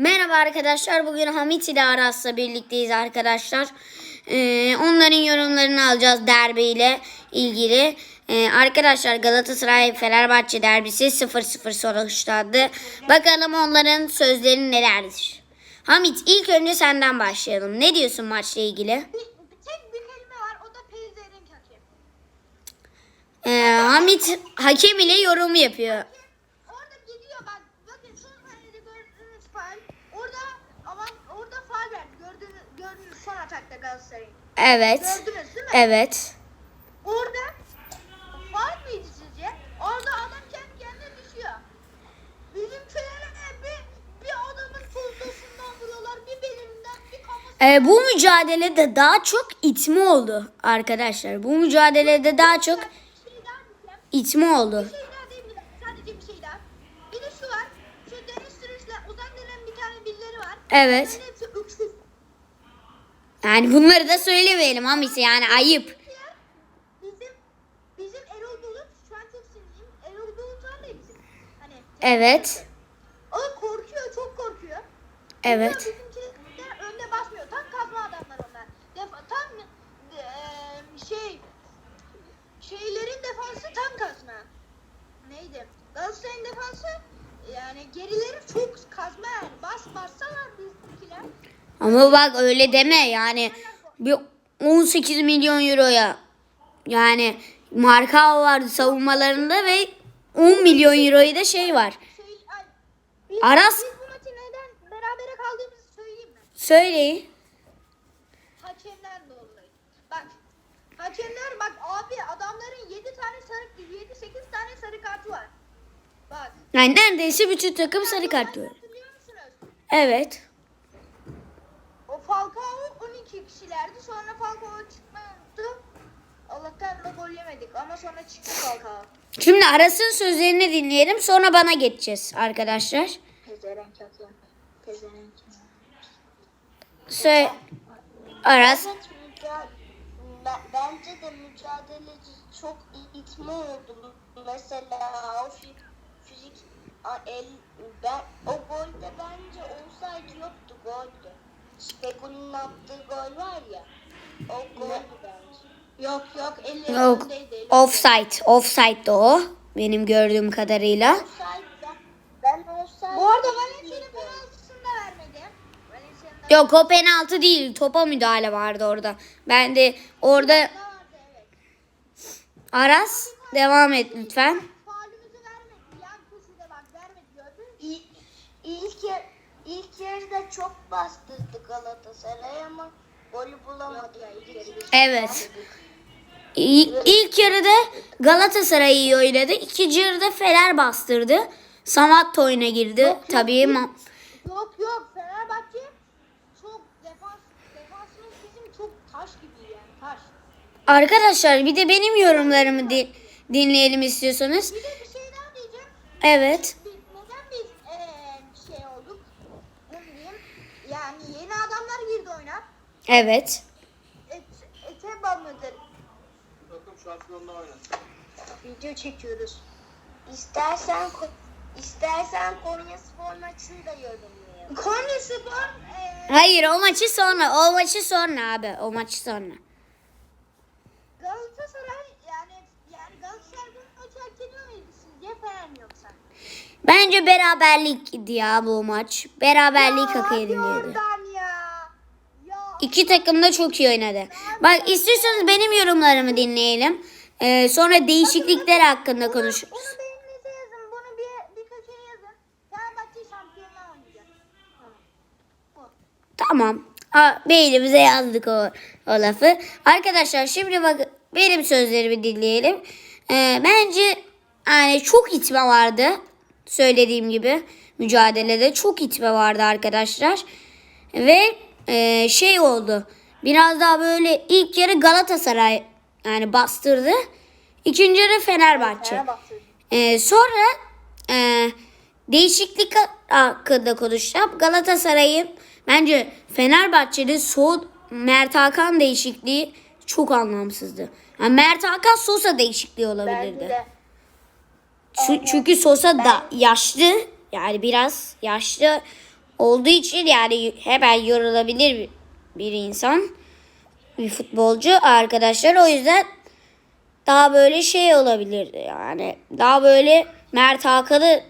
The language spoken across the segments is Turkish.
Merhaba arkadaşlar. Bugün Hamit ile Aras'la birlikteyiz arkadaşlar. Ee, onların yorumlarını alacağız derbiyle ilgili. Ee, arkadaşlar Galatasaray Fenerbahçe derbisi 0-0 sonuçlandı. Bakalım onların sözleri nelerdir? Hamit ilk önce senden başlayalım. Ne diyorsun maçla ilgili? Tek bir kelime var o da pezevenk hakem. Ee, Hamit hakem ile yorum yapıyor. Orada gidiyor bak bakın son sahnede gördüğünüz faal. Orada ama orada faal verdi. Gördüğünüz, gördüğünüz son atakta Galatasaray'ın. Evet. Gördünüz değil mi? Evet. Orada faal mıydı sizce? Orada adam kendi kendine düşüyor. Bizimkilere bir, bir adamın pozisyonundan vuruyorlar. Bir belinden bir kafasından. Ee, bu mücadelede daha çok itme oldu arkadaşlar. Bu mücadelede daha çok itme oldu. Bir şey daha diyebilirim. Sadece bir şey daha. Bir de şu var. Şu deniz sürüşle uzak dönen bir tane birileri var. Evet. Yani bunları da söylemeyelim Hamis yani ayıp. Bizim bizim Erol Bulut şu an çok sinirliyim. Erol Bulut var ya bizim. Hani Evet. o korkuyor, çok korkuyor. Evet. Bizimkiler önde basmıyor. Tam kazma adamlar onlar. Defa, tam eee, şey şeylerin defansı tam kazma. Neydi? Galatasaray'ın defansı yani gerileri çok kazma yani. Bas bassalar bizimkiler. Ama bak öyle deme yani bir 18 milyon euroya yani marka vardı savunmalarında ve 10 milyon euroyu da şey var. Aras- berabere kaldığımızı söyleyeyim mi? Söyleyin. Hakemler dolayı. Bak hakemler bak abi adamların 7 tane sarı 7 8 tane sarı kartı var. Bak. Yani neredeyse bütün takım sarı kart musunuz? Evet. Falcao 12 kişilerdi. Sonra Falcao çıkmadı. Allah'tan da gol yemedik ama sonra çıktı Falcao. Şimdi Aras'ın sözlerini dinleyelim sonra bana geçeceğiz arkadaşlar. Pezerenk hakem. Pezerenk. Söyle. Aras. Bence de mücadeleci çok itme oldu. Mesela o fi- fizik el ben o golde bence olsaydı yoktu goldü. Spekul'ün attığı gol var ya. O bence. Yok yok elleri Yok. elleri- Offside. Offside'dı o. Benim gördüğüm kadarıyla. Ben. Bu arada Valencia'nın penaltısını da vermedi. Valencia'nın Yok o penaltı değil. Topa müdahale vardı orada. Ben de orada da vardı evet. Aras devam et lütfen. Faulümüzü vermedi. Yan köşede bak vermedi gördün mü? İlk, ilk, ilk yarıda çok bastırdı Galatasaray ama golü bulamadı. Evet. İlk, ilk yarıda Galatasaray iyi oynadı. İkinci yarıda Fener bastırdı. Samat da oyuna girdi. Tabii ma- Yok yok Fenerbahçe çok defans defansımız bizim çok taş gibi yani taş. Arkadaşlar bir de benim yorumlarımı di- dinleyelim istiyorsanız. Bir de bir şey daha diyeceğim. Evet. Biz, neden biz eee şey olduk? Ne diyeyim? Yani yeni adamlar girdi oyuna. Evet. Et, Eteba mıdır? Takım şampiyonluğa oynasın. Video çekiyoruz. İstersen istersen Konya Spor maçını da yorumlayalım. Konya Spor eee Hayır o maçı sonra. O maçı sonra abi. O maçı sonra. Galatasaray yani yani Galatasaray bu maçı hak ediyor muydu sizce Fener yoksa? Bence beraberlikti ya bu maç. Beraberlik hak. Ya İki takım da çok iyi oynadı. Bak istiyorsanız benim yorumlarımı dinleyelim. Ee, sonra değişiklikler hakkında konuşuruz. Tamam. Aa, beynimize yazdık o, o lafı. Arkadaşlar şimdi bak benim sözlerimi dinleyelim. Ee, bence yani çok itme vardı. Söylediğim gibi mücadelede çok itme vardı arkadaşlar. Ve e, şey oldu. Biraz daha böyle ilk yarı Galatasaray yani bastırdı. İkinci yarı Fenerbahçe. Fenerbahçe. Ee, sonra e, değişiklik hakkında konuşacağım. Galatasaray'ın bence Fenerbahçe'nin son Mert Hakan değişikliği çok anlamsızdı. Yani Mert Hakan Sosa değişikliği Bence olabilirdi. de. Çü- çünkü Sosa da yaşlı. Yani biraz yaşlı olduğu için yani hemen yorulabilir bir, bir insan. Bir futbolcu arkadaşlar. O yüzden daha böyle şey olabilirdi yani. Daha böyle Mert Hakan'ı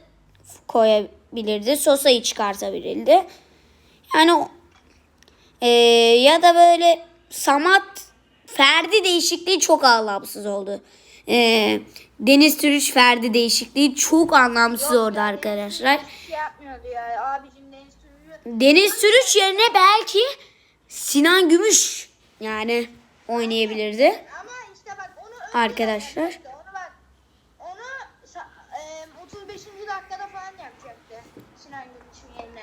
koyabilirdi. Sosa'yı çıkartabilirdi. Yani ee, ya da böyle Samat Ferdi değişikliği çok anlamsız oldu. Ee, Deniz Türüç Ferdi değişikliği çok anlamsız oldu arkadaşlar. Şey yapmıyordu ya. Abicim Deniz Türücü. Deniz Türüç yerine belki Sinan Gümüş yani oynayabilirdi. Ama işte bak onu Arkadaşlar. Onu bak. Onu sa- e, 35. dakikada falan yapacaktı. Sinan Gümüş'ün yerine.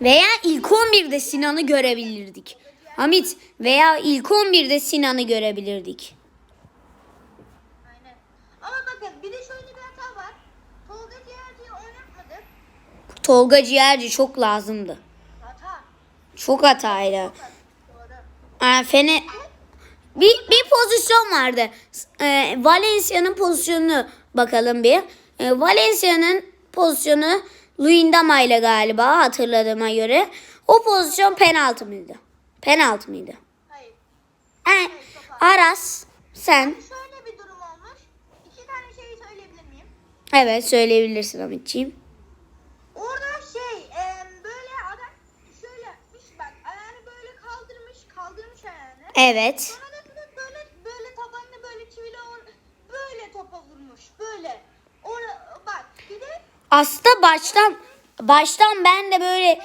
Veya ilk 11'de Sinan'ı görebilirdik. Hamit veya ilk 11'de Sinan'ı görebilirdik. Aynen. Ama bakın bir de şöyle bir hata var. Tolga Ciğerci'yi oynatmadık. Tolga Ciğerci çok lazımdı. Hata. Çok hataydı. Yani Fene bir, bir pozisyon vardı. Ee, Valencia'nın pozisyonunu bakalım bir. Ee, Valencia'nın pozisyonu Luyendama ile galiba hatırladığıma göre. O pozisyon penaltı mıydı? Penaltı mıydı? Hayır. Yani Aras sen Şöyle bir durum olmuş. İki tane şeyi söyleyebilir miyim? evet söyleyebilirsin Hamitciğim. Evet. Sonra da böyle böyle tabanını böyle çivili or- böyle topa vurmuş böyle. Orada bak bir de Aslında baştan baştan ben de böyle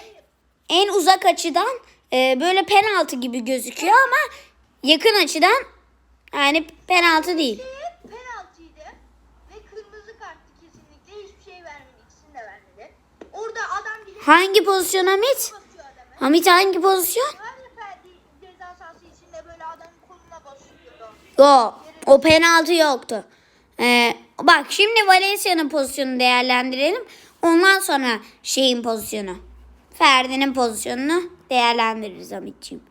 en uzak açıdan e, böyle penaltı gibi gözüküyor ama yakın açıdan yani penaltı değil. şey penaltıydı ve kırmızı karttı kesinlikle hiçbir şey vermedi ikisini de vermedi. Orada adam bile Hangi pozisyon Hamit? basıyor adamı. Hamit hangi pozisyon? Basıyordu. O, penaltı yoktu. Ee, bak şimdi Valencia'nın pozisyonunu değerlendirelim. Ondan sonra şeyin pozisyonu. Ferdi'nin pozisyonunu değerlendiririz Hamitciğim.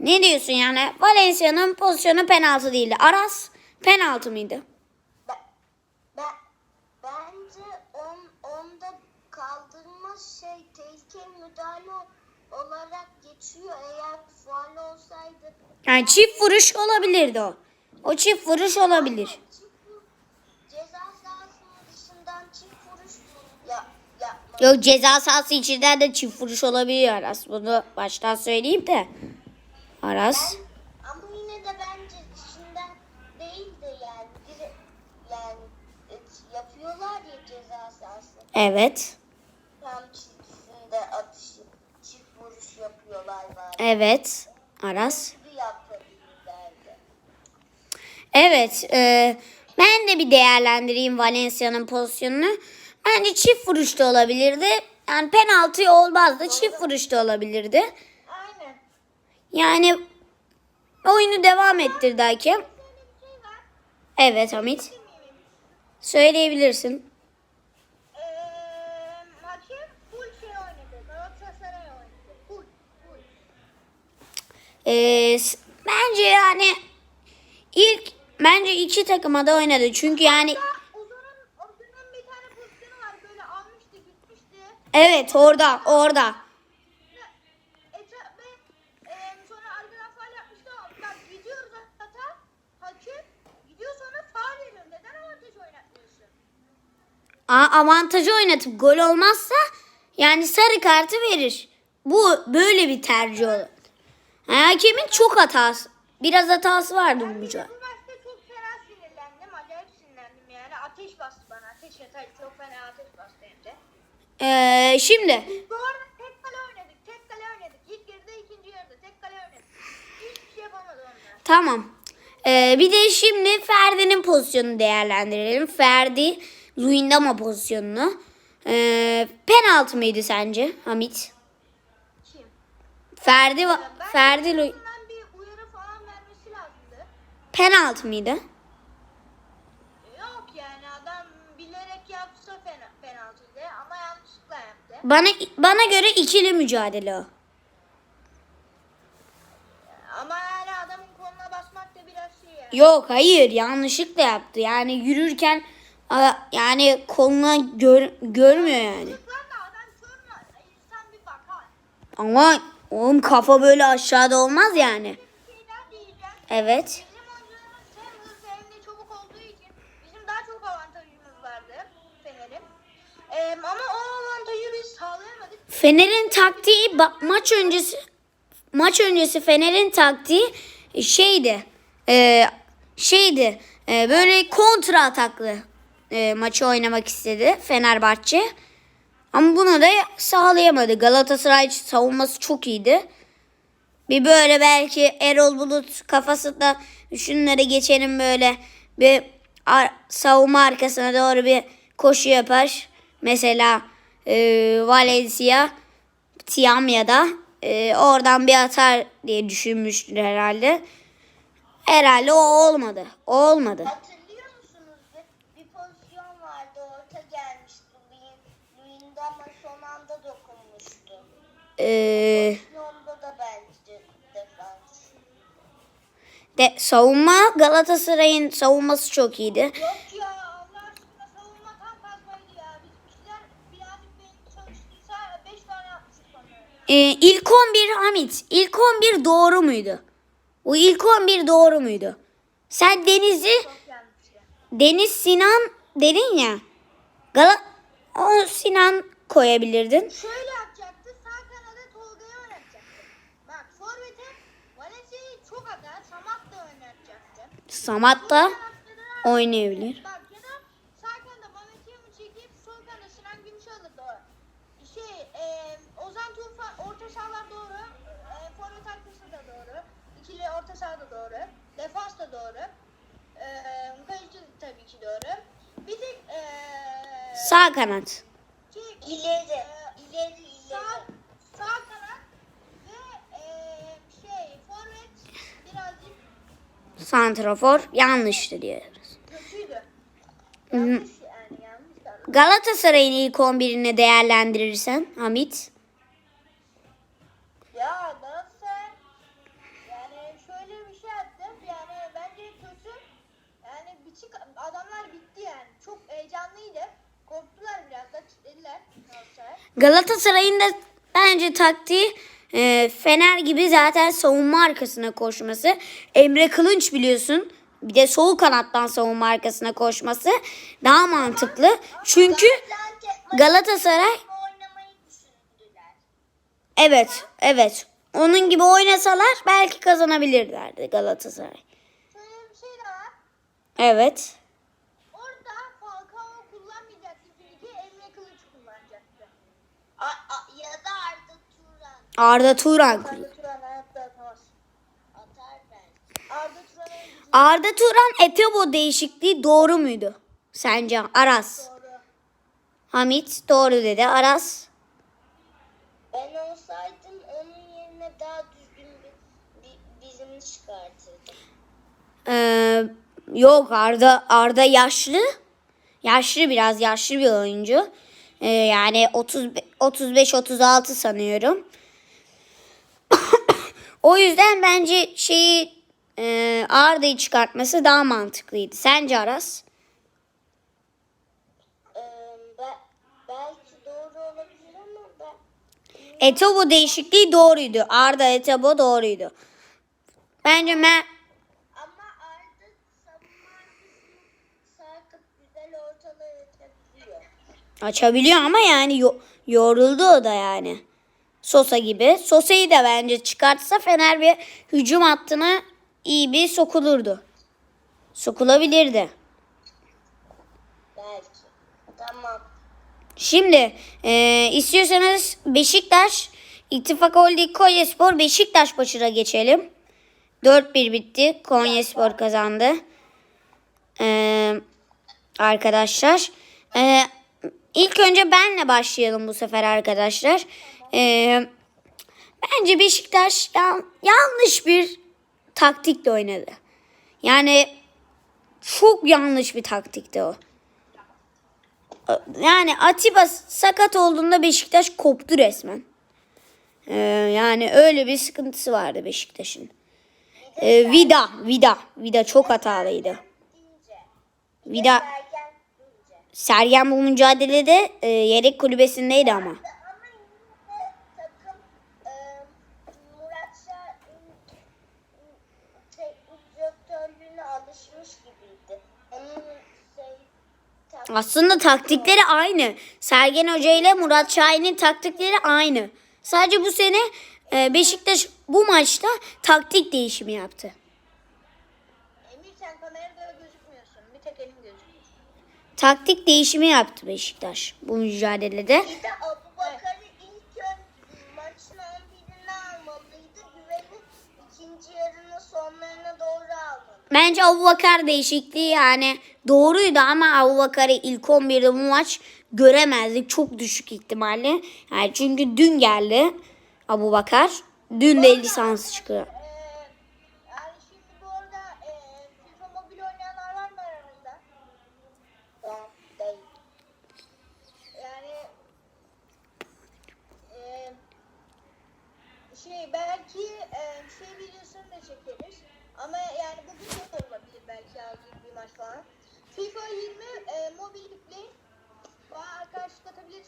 Ne diyorsun yani? Valencia'nın pozisyonu penaltı değildi. Aras penaltı mıydı? Ben, ben, bence on, kaldırma şey tehlikeli müdahale olarak Eğer olsaydı Yani çift vuruş olabilirdi o. O çift vuruş olabilir. çift vur- ceza sahasının dışından çift vuruş ya, yapma. Yok ceza sahası içinden de çift vuruş olabilir Aras. Bunu baştan söyleyeyim de. Aras. Ama yine de bence dışından değil de yani yani yapıyorlar ya ceza sahası. Evet. Tam çizgisinde atışı çift vuruş var. Evet. Aras. Evet. e, ben de bir değerlendireyim Valencia'nın pozisyonunu. Bence çift vuruş da olabilirdi. Yani penaltı olmazdı. Çift vuruş da olabilirdi. Aynen. Yani oyunu devam ettirdi hakem. Şey. Evet Hamit. Söyleyebilirsin. Eee hakem full şey oynadı. Galatasaray oynadı. Full. Full. Ee, bence yani ilk bence iki takıma da oynadı. Çünkü yani evet orada orada. E, avantajı oynatıp gol olmazsa yani sarı kartı verir. Bu böyle bir tercih olur. Ha, Hakemin çok hatası. Biraz hatası vardı bu mücadele. bu maçta çok fena sinirlendim. Acayip sinirlendim yani. Ateş bastı bana. Ateş yatay çok fena ateş bastı hem de. Ee, şimdi Bu arada tek kale oynadık. Tek kale oynadık. İlk yarıda ikinci yarıda tek kale oynadık. Hiçbir şey yapamadı onlar. tamam. Ee, bir de şimdi Ferdi'nin pozisyonunu değerlendirelim. Ferdi Luyendama pozisyonunu. Ee, penaltı mıydı sence Hamit? Ferdi va- Ben Ferdi Lu- Bundan bir uyarı falan vermesi lazımdı. penaltı mıydı? Yok yani adam bilerek yapsa fena, penaltıydı ama yanlışlıkla yaptı. Bana bana göre ikili mücadele o. Ama yani adamın koluna basmak da biraz şey yani. Yok hayır yanlışlıkla yaptı. Yani yürürken a- yani koluna gör, görmüyor yani. Çocuklar da adam kör mü? İnsan bir bak Ama oğlum kafa böyle aşağıda olmaz yani. Evet. Ama o avantajı biz sağlayamadık. Fener'in taktiği maç öncesi maç öncesi Fener'in taktiği şeydi. e, şeydi. e, böyle kontra ataklı e, maçı oynamak istedi Fenerbahçe. Ama bunu da sağlayamadı. Galatasaray savunması çok iyiydi. Bir böyle belki Erol Bulut kafasında şunları geçelim böyle bir ar- savunma arkasına doğru bir koşu yapar. Mesela e, Valencia Tiam ya da e, oradan bir atar diye düşünmüştür herhalde. Herhalde o olmadı. O olmadı. Hatırlıyor musunuz? Bir, bir pozisyon vardı orta gelmişti. Luyendama ama son anda dokunmuştu. E, defans. de, savunma Galatasaray'ın savunması çok iyiydi. Yok ya Allah aşkına savunma tam kazmaydı ya. Bizimkiler birazcık beyin çalıştıysa 5 tane yapmıştık sonra. E, ilk 11 Hamit. İlk 11 doğru muydu? O ilk 11 doğru muydu? Sen Deniz'i. Deniz Sinan dedin ya. Gala o Sinan koyabilirdin. Şöyle yapacaktı. Sağ kanada Tolga'yı oynatacaktı. Bak Forvet'e Valencia'yı çok atar. Samat da oynatacaktı. Samat da oynayabilir. Bak ya da sağ kanada Mehmet'i çekip sol kanada Sinan Gümüş'ü alırdı o. Şey e, Ozan Tufan orta sahalar doğru. E, forvet arkası da doğru. İkili orta saha da doğru. Defans da doğru. E, kaleci tabii ki doğru. Bir tek e, Sağ kanat. şey, İleri, e, ileri, ileri. Sağ, sağ kanat ve e, şey forvet birazcık Santrafor yanlıştı diyoruz. Galatasaray'ın ilk 11'ini değerlendirirsen Hamit. Ya Galatasaray yani şöyle bir şey yaptım yani bence kötü yani biçik adamlar bitti yani çok heyecanlıydı korktular biraz da Galatasaray. Galatasaray'ın da bence taktiği e, Fener gibi zaten savunma arkasına koşması. Emre Kılınç biliyorsun. Bir de sol kanattan savunma arkasına koşması daha mantıklı. Çünkü Galatasaray evet evet onun gibi oynasalar belki kazanabilirlerdi Galatasaray. Şey Evet. Arda Turan. Belki. Arda Turan Etebo değişikliği doğru muydu? Sence Aras? doğru. Hamit doğru dedi. Aras Ben olsaydım onun yerine daha düzgün bir, bir birini çıkartırdım. Ee, yok Arda Arda yaşlı. Yaşlı biraz yaşlı bir oyuncu. Ee, yani 30 35 36 sanıyorum. O yüzden bence şeyi e, Arda'yı çıkartması daha mantıklıydı. Sence Aras? Ee, be, belki doğru olabilir ama ben Etebo değişikliği doğruydu. Arda Etebo doğruydu. Bence me ama Arda savunma arkasını sarkıp güzel ortalar açabiliyor. açabiliyor ama yani yo- yoruldu o da yani. Sosa gibi. Sosa'yı da bence çıkartsa Fener bir hücum hattına iyi bir sokulurdu. Sokulabilirdi. Belki. Tamam. Şimdi e, istiyorsanız Beşiktaş İttifak Holding Konyaspor Beşiktaş maçına geçelim. 4-1 bitti. Konyaspor kazandı. E, arkadaşlar. E, ilk önce benle başlayalım bu sefer arkadaşlar. E, bence Beşiktaş yan- yanlış bir taktikle oynadı. Yani çok yanlış bir taktikti o. Yani Atiba sakat olduğunda Beşiktaş koptu resmen. Ee, yani öyle bir sıkıntısı vardı Beşiktaş'ın. Ee, Vida, Vida, Vida çok hatalıydı. Vida. Sergen bu mücadelede e, yedek kulübesindeydi ama. Ama yine de takım e, Aslında taktikleri aynı. Sergen Hoca ile Murat Şahin'in taktikleri aynı. Sadece bu sene e, Beşiktaş bu maçta taktik değişimi yaptı. Emir sen kamerada gözükmüyorsun. Bir tek elim gözüküyor. Taktik değişimi yaptı Beşiktaş bu mücadelede. De Abu Bakar'ı ilk ön maçın 11'ine almalıydı. Güven'i ikinci yarının sonlarına doğru almalı. Bence Abubakar değişikliği yani doğruydu ama Abubakar'ı ilk 11'de bu maç göremezdik. Çok düşük ihtimalle. Yani çünkü dün geldi Abubakar. Dün de lisans çıkıyor.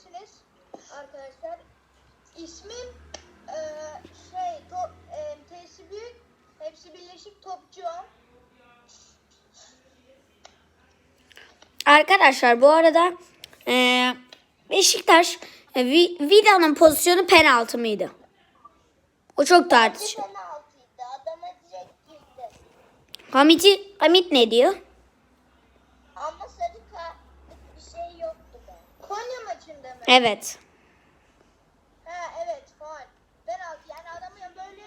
Atabilirsiniz arkadaşlar. İsmim e, şey top, e, T'si büyük. Hepsi birleşik topçu. Arkadaşlar bu arada e, Beşiktaş e, Vi- Vida'nın pozisyonu penaltı mıydı? O çok girdi. Hamit'i Hamit ne diyor? Ama sarı kartlık bir şey yoktu ben. Konya maçında mı? Evet. Ha evet faal. Penaltı yani adamı böyle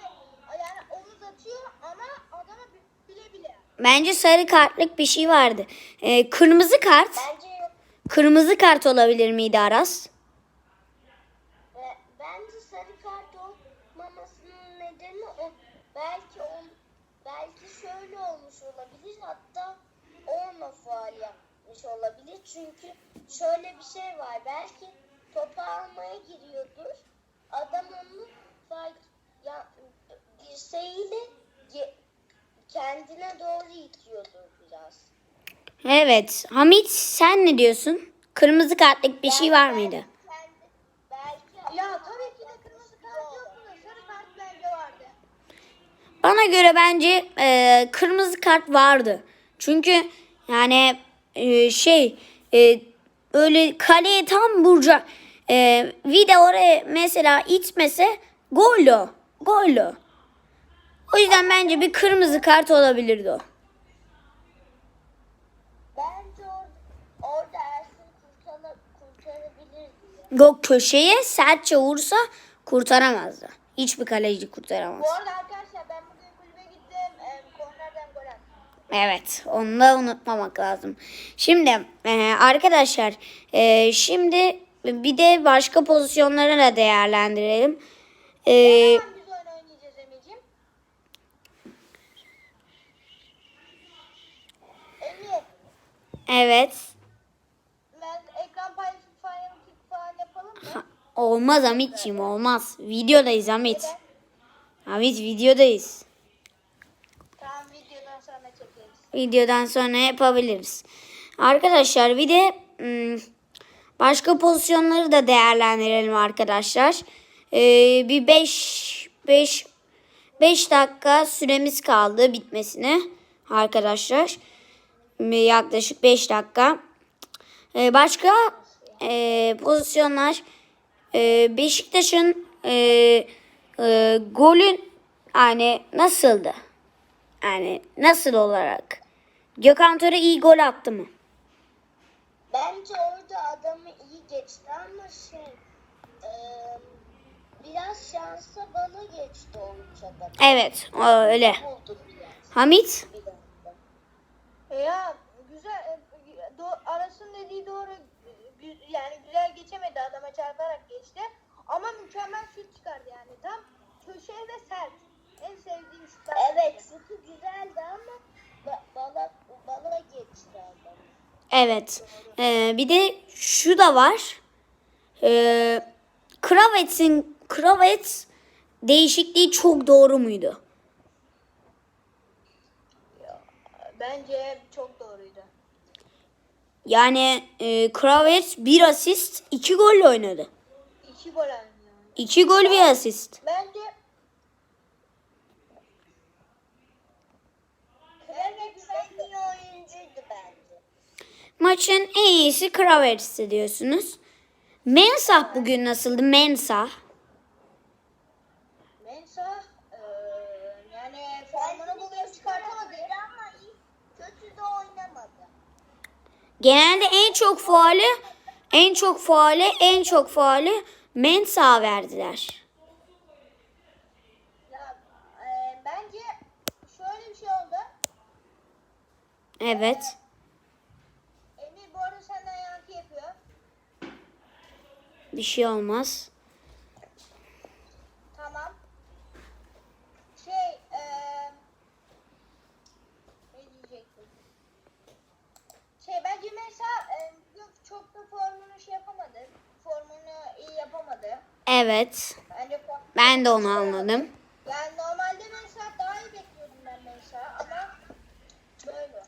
yani omuz atıyor ama adamı bi- bile bile. Bence sarı kartlık bir şey vardı. E, kırmızı kart. Bence yok. Kırmızı kart olabilir miydi Aras? Ve bence sarı kart olmamasının nedeni o. Belki on, belki şöyle olmuş olabilir. Hatta o ona faal yapmış olabilir. Çünkü şöyle bir şey var. Belki topu almaya giriyordur. Adam onu fark ya, dirseğiyle kendine doğru itiyordur biraz. Evet. Hamit sen ne diyorsun? Kırmızı kartlık bir şey var mıydı? Kendi, belki Ya tabii ki de kırmızı kart yok mu? Sarı kart bence vardı. Bana göre bence e, kırmızı kart vardı. Çünkü yani e, şey e, öyle kaleye tam vuracak. E, Vida oraya mesela itmese gol o. Gol o. Yüzden bence bir kırmızı kart olabilirdi o. Bence orada, orada Ersin kurtara, kurtarabilirdi. Yok köşeye sertçe vursa kurtaramazdı. Hiçbir kaleci kurtaramaz. Bu arada arkadaşlar ben bugün kulübe gittim. E, kornerden gol attım. Evet, onu da unutmamak lazım. Şimdi e, arkadaşlar, e, şimdi bir de başka pozisyonları da değerlendirelim. E? Emir, evet, Ben ekran paylaşıp falan, yapalım mı? olmaz Hamit'ciğim olmaz. Videodayız Hamit. Hamit videodayız. Tamam videodan sonra çekeriz. Videodan sonra yapabiliriz. Arkadaşlar bir de hmm, başka pozisyonları da değerlendirelim arkadaşlar. Ee, bir 5 5 5 dakika süremiz kaldı bitmesine arkadaşlar. Yaklaşık 5 dakika. Ee, başka e, pozisyonlar e, Beşiktaş'ın e, e, golün yani nasıldı? Yani nasıl olarak? Gökhan Töre iyi gol attı mı? Bence orada adamı iyi geçti ama şey, e, biraz şansa bana geçti o üç adam. Evet o öyle. Hamit? E Ya güzel e, do, Aras'ın dediği doğru yani güzel geçemedi adama çarparak geçti ama mükemmel şut çıkardı yani tam köşe ve sert en sevdiğim şutlar. Evet, şutu güzeldi ama ba- bana, bana geçti adam. Evet. Ee, bir de şu da var. Ee, Kravets'in Kravets değişikliği çok doğru muydu? Bence çok doğruydu. Yani e, Kravets bir asist iki golle oynadı. İki gol yani. İki gol bir asist. Bence Kravet en iyi oyuncuydu bence. Maçın en iyisi Kravers'ti diyorsunuz. Mensah bugün nasıldı? Mensah. Mensa eee, yani formunu bugün çıkartamadı. ama iyi, kötü de oynamadı. Genelde en çok faali en çok faali en çok faali Mensah verdiler. Ya eee, bence şöyle bir şey oldu. Evet. Emir bu arada senden yankı yapıyor. Bir şey olmaz. Tamam. Şey, eee ne diyecektim? Şey bence mesela yok çok da formunu şey yapamadı. Formunu iyi yapamadı. Evet. Bence Ben de onu anladım. Yani normalde mesela daha iyi bekliyordum ben mesela ama böyle.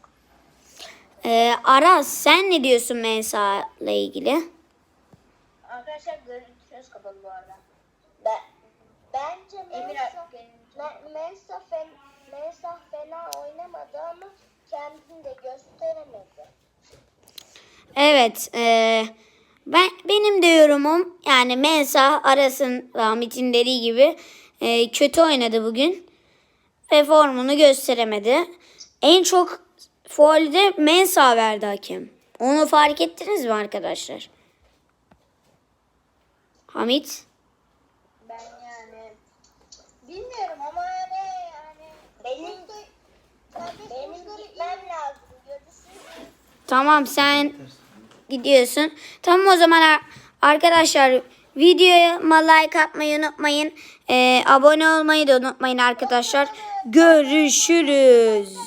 Ee, Aras sen ne diyorsun Mensah'la ilgili? Arkadaşlar görüntünüz kapalı bu arada. Ben, bence Emir Mensa, görüntü. Me- Mensa, fen, Mensa fena oynamadı ama kendini de gösteremedi. Evet. ee, ben benim de yorumum yani Mensah Aras'ın Rahmet'in dediği gibi ee, kötü oynadı bugün. Ve formunu gösteremedi. En çok faulü de Mensah verdi hakem. Onu fark ettiniz mi arkadaşlar? Hamit? Ben yani bilmiyorum ama yani yani Benim- Tamam sen gidiyorsun. Tamam o zaman ar- arkadaşlar videoya like atmayı unutmayın. Ee, abone olmayı da unutmayın arkadaşlar. Görüşürüz.